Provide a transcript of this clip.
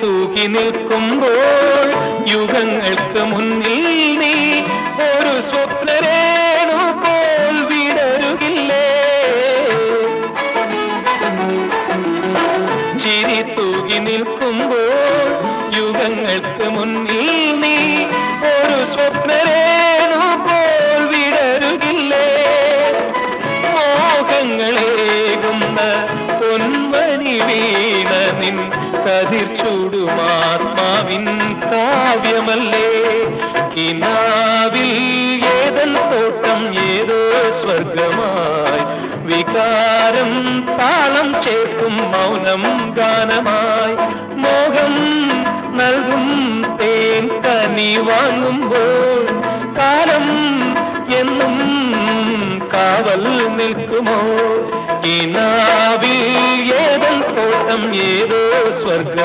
തൂകി നിൽക്കുമ്പോൾ യുഗങ്ങൾക്ക് മുന്നിൽ നീ ഒരു സ്വപ്നരേണു പോൽ വിടരുകില്ലേ? ചിരി തൂകി നിൽക്കുമ്പോൾ യുഗങ്ങൾക്ക് മുന്നിൽ കതിർ ചൂടുമാത്മാവിൻ കാവ്യമല്ലേ? കിനാവിൽ ഏതൽ തോട്ടം ഏതോ സ്വർഗമായി വികാരം താളം ചേർക്കും മൗനം ഗാനമായി. മോഹം നൽകും തേൻ കനി വാങ്ങുമ്പോൾ. കാലം എന്നും കാവൽ നിൽക്കുമോ? കിനാവിൽ ഏതൻ തോട്ടം ഏതോ സ്വർഗം